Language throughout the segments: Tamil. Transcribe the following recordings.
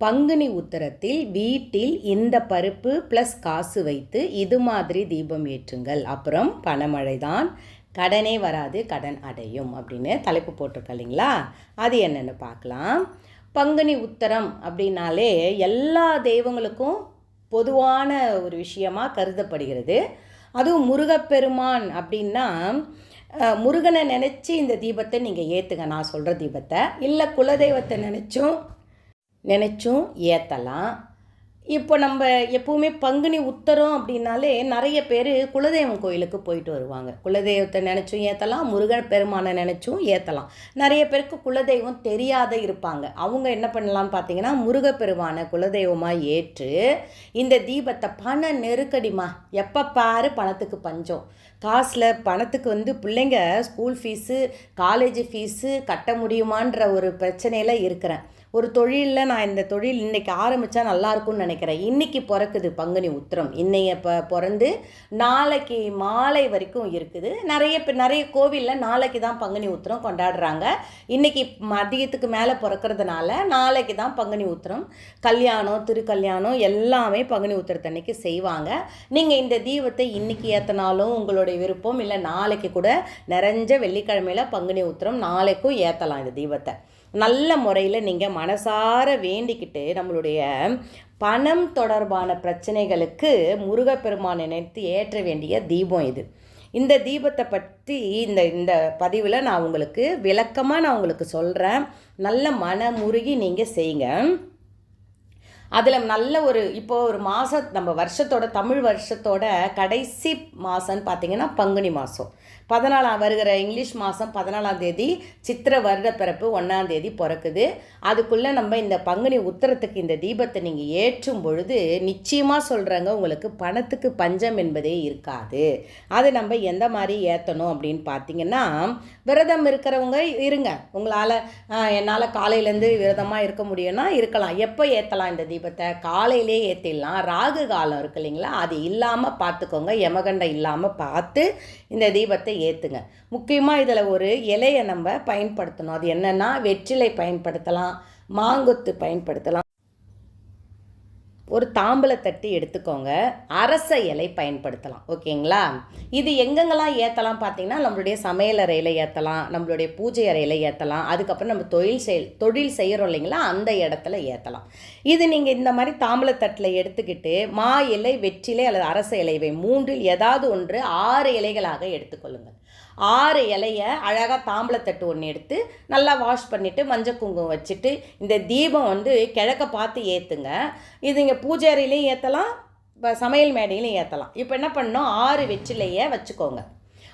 பங்குனி உத்தரத்தில் வீட்டில் இந்த பருப்பு ப்ளஸ் காசு வைத்து இது மாதிரி தீபம் ஏற்றுங்கள். அப்புறம் பணமழை தான் கடனே வராது கடன் அடையும் அப்படின்னு தலைப்பு போட்டிருக்க இல்லைங்களா? அது என்னென்னு பார்க்கலாம். பங்குனி உத்தரம் அப்படின்னாலே எல்லா தெய்வங்களுக்கும் பொதுவான ஒரு விஷயமாக கருதப்படுகிறது. அதுவும் முருகப்பெருமான் அப்படின்னா முருகனை நினச்சி இந்த தீபத்தை நீங்கள் ஏற்றுங்க நான் சொல்கிற தீபத்தை. இல்லை குலதெய்வத்தை நினச்சும் நினச்சும் ஏற்றலாம் இப்போ நம்ம எப்பவுமே பங்குனி உத்தரம் அப்படின்னாலே நிறைய பேர் குலதெய்வம் கோயிலுக்கு போயிட்டு வருவாங்க. குலதெய்வத்தை நினச்சும் ஏற்றலாம் முருகன் பெருமானை நினச்சும் ஏற்றலாம் நிறைய பேருக்கு குலதெய்வம் தெரியாத இருப்பாங்க. அவங்க என்ன பண்ணலாம்னு பார்த்தீங்கன்னா முருகப்பெருமானை குலதெய்வமாக ஏற்று இந்த தீபத்தை பண நெருக்கடிமா எப்போ பாரு பணத்துக்கு பஞ்சம். காசில் பணத்துக்கு வந்து பிள்ளைங்க ஸ்கூல் ஃபீஸு காலேஜ் ஃபீஸு கட்ட முடியுமான்ற ஒரு பிரச்சனையில் இருக்கிறேன். ஒரு தொழிலில் நான் இந்த தொழில் இன்றைக்கி ஆரம்பித்தா நல்லா இருக்கும்னு நினைக்கிறேன். இன்றைக்கி பிறக்குது பங்குனி உத்திரம். இன்னைய ப பிறந்து நாளைக்கு மாலை வரைக்கும் இருக்குது. நிறைய இப்போ நிறைய கோவிலில் நாளைக்கு தான் பங்குனி உத்திரம் கொண்டாடுறாங்க. இன்றைக்கி மதியத்துக்கு மேலே பிறக்கிறதுனால நாளைக்கு தான் பங்குனி உத்திரம். கல்யாணம் திருக்கல்யாணம் எல்லாமே பங்குனி உத்திரத்தன்னைக்கு செய்வாங்க. நீங்கள் இந்த தீபத்தை இன்றைக்கி ஏற்றினாலும் உங்களுடைய விருப்பம் இல்லை நாளைக்கு கூட நிறைஞ்ச வெள்ளிக்கிழமையில் பங்குனி உத்திரம் நாளைக்கும் ஏற்றலாம் இந்த தீபத்தை. நல்ல முறையில் நீங்கள் மனசார வேண்டிக்கிட்டு நம்மளுடைய பணம் தொடர்பான பிரச்சனைகளுக்கு முருகப்பெருமானை நினைத்து ஏற்ற வேண்டிய தீபம் இது. இந்த தீபத்தை பற்றி இந்த இந்த பதிவில் நான் உங்களுக்கு விளக்கமாக நான் உங்களுக்கு சொல்கிறேன் நல்ல மனமுருகி நீங்கள் செய்யுங்க. அதில் நல்ல ஒரு இப்போ ஒரு மாதம் நம்ம வருஷத்தோட தமிழ் வருஷத்தோட கடைசி மாதம்னு பார்த்தீங்கன்னா பங்குனி மாதம் பதினாலாம் வருகிற இங்கிலீஷ் மாதம் பதினாலாம் தேதி சித்திரை வருட பிறப்பு ஒன்றாம் தேதி பிறக்குது. அதுக்குள்ளே நம்ம இந்த பங்குனி உத்தரத்துக்கு இந்த தீபத்தை நீங்கள் ஏற்றும் பொழுது நிச்சயமாக சொல்கிறாங்க உங்களுக்கு பணத்துக்கு பஞ்சம் என்பதே இருக்காது. அது நம்ம எந்த மாதிரி ஏற்றணும் அப்படின்னு பார்த்தீங்கன்னா விரதம் இருக்கிறவங்க இருங்க. உங்களால் என்னால் காலையிலேருந்து விரதமாக இருக்க முடியும்னா இருக்கலாம். எப்போ ஏற்றலாம் இந்த தீபத்தை? காலையிலே ஏற்றிடலாம் ராகு காலம் இருக்கு இல்லைங்களா? அது இல்லாமல் பார்த்துக்கோங்க யமகண்டம் இல்லாமல் பார்த்து இந்த தீபத்தை ஏற்றுங்க முக்கியமாக இதில் ஒரு இலையை நம்ம பயன்படுத்தணும். அது என்னென்னா வெற்றிலை பயன்படுத்தலாம் மாங்கொத்து பயன்படுத்தலாம். ஒரு தாம்பலத்தட்டு எடுத்துக்கோங்க. அரச இலை பயன்படுத்தலாம். ஓகேங்களா? இது எங்கெங்கெல்லாம் ஏற்றலாம் பார்த்தீங்கன்னா நம்மளுடைய சமையல் அறையில் ஏற்றலாம் நம்மளுடைய பூஜை அறையில் ஏற்றலாம் அதுக்கப்புறம் நம்ம தொழில் செய் தொழில் செய்கிறோம் இல்லைங்களா? அந்த இடத்துல ஏற்றலாம் இது நீங்கள் இந்த மாதிரி தாம்பலத்தட்டில் எடுத்துக்கிட்டு மா இலை வெற்றிலை அல்லது அரச இலைவை மூன்றில் ஏதாவது ஒன்று ஆறு இலைகளாக எடுத்துக்கொள்ளுங்கள். ஆறு இலைய அழகாக தாம்பளத்தட்டு ஒன்று எடுத்து நல்லா வாஷ் பண்ணிவிட்டு மஞ்சள் குங்குமம் வச்சுட்டு இந்த தீபம் வந்து கிழக்க பார்த்து ஏற்றுங்க இது இங்கே பூஜாரிலையும் ஏற்றலாம் இப்போ சமையல் மேடையிலையும் ஏற்றலாம் இப்போ என்ன பண்ணணும்? ஆறு வெற்றிலையை வச்சுக்கோங்க.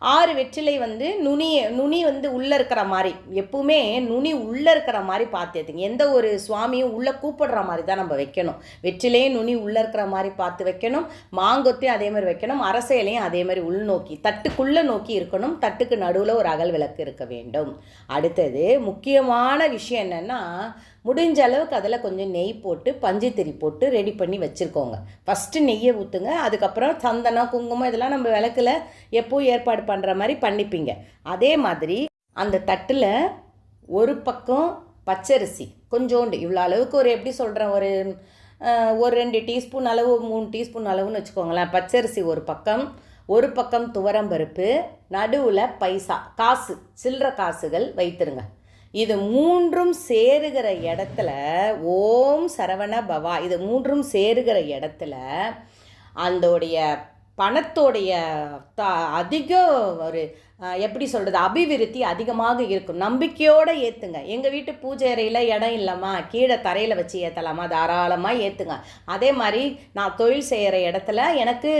ஆறு வெற்றிலை வந்து நுனி நுனி வந்து உள்ளே இருக்கிற மாதிரி. எப்பவுமே நுனி உள்ளே இருக்கிற மாதிரி பார்த்து ஏற்றுங்க எந்த ஒரு சுவாமியும் உள்ளே கூப்பிடுற மாதிரி தான் நம்ம வைக்கணும். வெற்றிலையும் நுனி உள்ளே இருக்கிற மாதிரி பார்த்து வைக்கணும். மாங்கொத்தையும் அதே மாதிரி வைக்கணும். அரசையிலையும் அதே மாதிரி உள்நோக்கி தட்டுக்குள்ளே நோக்கி இருக்கணும். தட்டுக்கு நடுவில் ஒரு அகல் விளக்கு இருக்க வேண்டும். அடுத்தது முக்கியமான விஷயம் என்னென்னா முடிஞ்ச அளவுக்கு அதில் கொஞ்சம் நெய் போட்டு பஞ்சுத்திரி போட்டு ரெடி பண்ணி வச்சுருக்கோங்க. ஃபஸ்ட்டு நெய்யை ஊற்றுங்க அதுக்கப்புறம் சந்தனம் குங்குமம் இதெல்லாம் நம்ம விளக்குல எப்போ ஏற்பாடு பண்ணுற மாதிரி பண்ணிப்பீங்க. அதே மாதிரி அந்த தட்டில் ஒரு பக்கம் பச்சரிசி கொஞ்சோண்டு. இவ்வளோ அளவுக்கு ஒரு எப்படி சொல்கிறேன் ஒரு ஒரு ரெண்டு டீஸ்பூன் அளவு மூணு டீஸ்பூன் அளவுன்னு வச்சுக்கோங்களேன். பச்சரிசி ஒரு பக்கம் ஒரு பக்கம் துவரம்பருப்பு நடுவில் பைசா காசு சில்லற காசுகள் வைத்திருங்க. இது மூன்றும் சேருகிற இடத்துல ஓம் சரவண பவா இது மூன்றும் சேருகிற இடத்துல அந்தோடைய பணத்தோடைய த அதிக ஒரு எப்படி சொல்கிறது அபிவிருத்தி அதிகமாக இருக்கும். நம்பிக்கையோடு ஏற்றுங்க எங்கள் வீட்டு பூஜை அறையில் இடம் இல்லைம்மா கீழே தரையில் வச்சு ஏற்றலாமா தாராளமாக ஏற்றுங்க அதே மாதிரி நான் தொழில் செய்கிற இடத்துல எனக்கு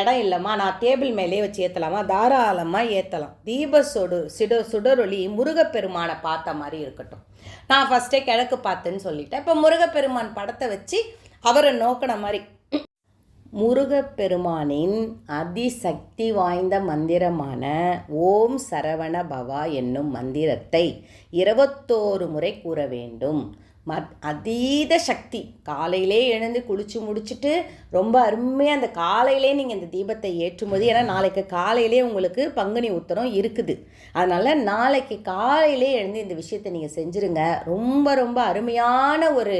இடம் இல்லைம்மா நான் டேபிள் மேலே வச்சு ஏற்றலாமா தாராளமாக ஏற்றலாம் தீப சுடு சிட சுடரொளி முருகப்பெருமானை பார்த்த மாதிரி இருக்கட்டும். நான் ஃபஸ்ட்டே கிழக்கு பார்த்தேன்னு சொல்லிட்டேன். இப்போ முருகப்பெருமான் படத்தை வச்சு அவரை நோக்கின மாதிரி முருகப்பெருமானின் அதிசக்தி வாய்ந்த மந்திரமான ஓம் சரவண பவா என்னும் மந்திரத்தை இருபத்தோரு முறை கூற வேண்டும். மத் அதீத சக்தி. காலையிலே எழுந்து குளித்து முடிச்சுட்டு ரொம்ப அருமையாக அந்த காலையிலே நீங்கள் இந்த தீபத்தை ஏற்றும்போது ஏன்னா நாளைக்கு காலையிலே உங்களுக்கு பங்குனி உத்தரம் இருக்குது. அதனால் நாளைக்கு காலையிலே எழுந்து இந்த விஷயத்தை நீங்கள் செஞ்சுருங்க. ரொம்ப ரொம்ப அருமையான ஒரு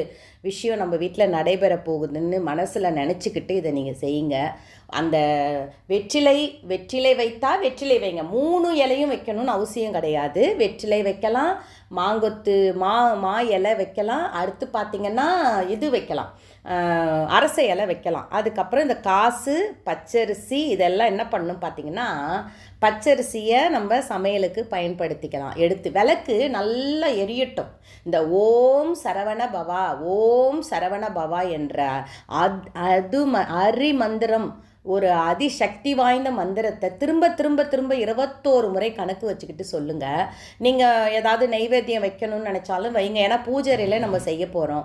விஷயம் நம்ம வீட்டில் நடைபெற போகுதுன்னு மனசில் நினச்சிக்கிட்டு இதை நீங்கள் செய்யுங்க. அந்த வெற்றிலை வெற்றிலை வைத்தா வெற்றிலை வைங்க. மூணு இலையும் வைக்கணும்னு அவசியம் கிடையாது. வெற்றிலை வைக்கலாம் மாங்கொத்து மா மா இலை வைக்கலாம். அடுத்து பார்த்திங்கன்னா இது வைக்கலாம். அரச இலை வைக்கலாம். அதுக்கப்புறம் இந்த காசு பச்சரிசி இதெல்லாம் என்ன பண்ணணும் பார்த்திங்கன்னா பச்சரிசியை நம்ம சமையலுக்கு பயன்படுத்திக்கலாம். எடுத்து விளக்கு நல்லா எரியட்டும். இந்த ஓம் சரவண பவா ஓம் சரவண பவா என்ற அது அது ம அரி மந்திரம் ஒரு அதிசக்தி வாய்ந்த மந்திரத்தை திரும்ப திரும்ப திரும்ப இருபத்தோரு முறை கணக்கு வச்சுக்கிட்டு சொல்லுங்கள் நீங்கள் ஏதாவது நைவேத்தியம் வைக்கணும்னு நினச்சாலும் வைங்க. ஏன்னா பூஜரையில் நம்ம செய்ய போகிறோம்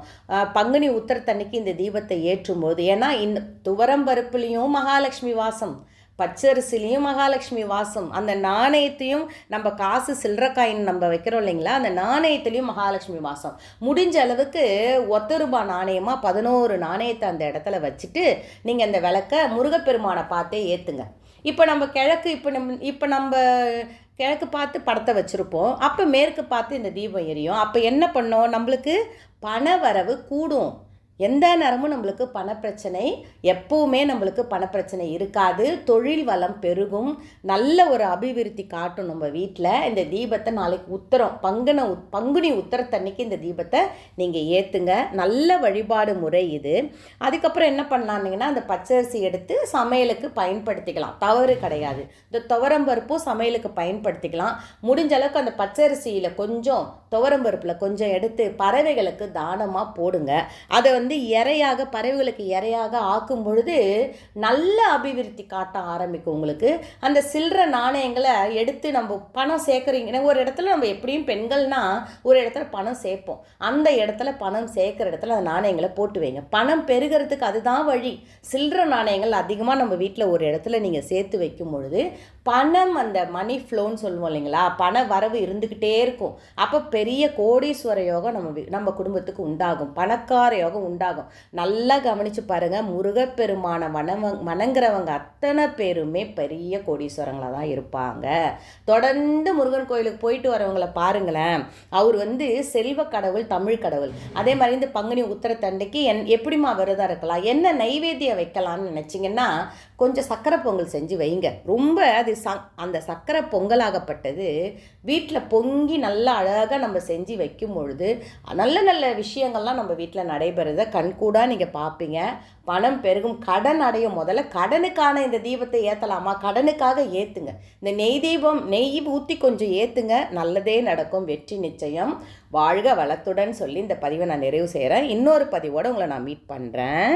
பங்குனி உத்தரத்தன்னைக்கு இந்த தீபத்தை ஏற்றும் போது ஏன்னா இந்த துவரம் பருப்புலேயும் மகாலட்சுமி வாசம். பச்சரிசிலையும் மகாலட்சுமி வாசம். அந்த நாணயத்தையும் நம்ம காசு சில்லற காயின் நம்ம வைக்கிறோம் இல்லைங்களா? அந்த நாணயத்துலேயும் மகாலட்சுமி வாசம். முடிஞ்ச அளவுக்கு ஒத்த ரூபாய் நாணயமாக பதினோரு நாணயத்தை அந்த இடத்துல வச்சுட்டு நீங்கள் அந்த விளக்க முருகப்பெருமானை பார்த்தே ஏற்றுங்க இப்போ நம்ம கிழக்கு இப்போ நம்ம இப்போ நம்ம கிழக்கு பார்த்து படத்தை வச்சுருப்போம். அப்போ மேற்கு பார்த்து இந்த தீபம் எரியும். அப்போ என்ன பண்ணோம்? நம்மளுக்கு பண வரவு கூடும். எந்த நேரமும் நம்மளுக்கு பணப்பிரச்சனை எப்போவுமே நம்மளுக்கு பணப்பிரச்சனை இருக்காது. தொழில் வளம் பெருகும். நல்ல ஒரு அபிவிருத்தி காட்டும் நம்ம வீட்டில் இந்த தீபத்தை நாளைக்கு உத்தரம் பங்குன உத் பங்குனி உத்தரத்தன்னைக்கு இந்த தீபத்தை நீங்கள் ஏற்றுங்க நல்ல வழிபாடு முறை இது. அதுக்கப்புறம் என்ன பண்ணலான்னீங்கன்னா அந்த பச்சரிசி எடுத்து சமையலுக்கு பயன்படுத்திக்கலாம். தவறு கிடையாது. இந்த துவரம்பருப்பும் சமையலுக்கு பயன்படுத்திக்கலாம். முடிஞ்ச அளவுக்கு அந்த பச்சரிசியில் கொஞ்சம் துவரம்பருப்பில் கொஞ்சம் எடுத்து பறவைகளுக்கு தானமாக போடுங்க. அதை வந்து இறையாக பறவைகளுக்கு இறையாக ஆக்கும் பொழுது நல்ல அபிவிருத்தி காட்ட ஆரம்பிக்கும் உங்களுக்கு. அந்த சில்லற நாணயங்களை எடுத்து நம்ம பணம் சேர்க்குறீங்க ஒரு இடத்துல நம்ம எப்படியும் பெண்கள்னா ஒரு இடத்துல பணம் சேர்ப்போம் அந்த இடத்துல பணம் சேர்க்குற இடத்துல அந்த நாணயங்களை போட்டு வைங்க. பணம் பெருகிறதுக்கு அதுதான் வழி. சில்லற நாணயங்கள் அதிகமாக நம்ம வீட்டில் ஒரு இடத்துல நீங்கள் சேர்த்து வைக்கும் பொழுது பணம் அந்த மணி ஃப்ளோன்னு சொல்லுவோம் இல்லைங்களா? பண வரவு இருந்துக்கிட்டே இருக்கும். அப்போ பெரிய கோடீஸ்வர யோகம் நம்ம நம்ம குடும்பத்துக்கு உண்டாகும். பணக்கார யோகம் உண்டாகும். நல்லா கவனித்து பாருங்கள் முருகப்பெருமான மனவ மணங்குறவங்க அத்தனை பேருமே பெரிய கோடீஸ்வரங்களாக தான் இருப்பாங்க. தொடர்ந்து முருகன் கோயிலுக்கு போயிட்டு வரவங்களை பாருங்களேன். அவர் வந்து செல்வ கடவுள் தமிழ் கடவுள். அதே மாதிரி இந்த பங்குனி உத்தரத்தண்டைக்கு என் எப்படிமா விரதம் இருக்கலாம்? என்ன நைவேத்தியம் வைக்கலாம்னு நினச்சிங்கன்னா கொஞ்சம் சக்கரை பொங்கல் செஞ்சு வைங்க. ரொம்ப அது ச அந்த சக்கரை பொங்கலாகப்பட்டது வீட்டில் பொங்கி நல்லா அழகாக நம்ம செஞ்சு வைக்கும் பொழுது நல்ல நல்ல விஷயங்கள்லாம் நம்ம வீட்டில் நடைபெறத கண்கூடாக நீங்கள் பார்ப்பீங்க பணம் பெருகும் கடன் அடையும். முதல்ல கடனுக்கான இந்த தீபத்தை ஏற்றலாமா கடனுக்காக ஏற்றுங்க இந்த நெய் தீபம் நெய் ஊற்றி கொஞ்சம் ஏற்றுங்க நல்லதே நடக்கும். வெற்றி நிச்சயம். வாழ்க வளத்துடன் சொல்லி இந்த பதிவை நான் நிறைவு செய்கிறேன் இன்னொரு பதிவோடு உங்களை நான் மீட் பண்ணுறேன்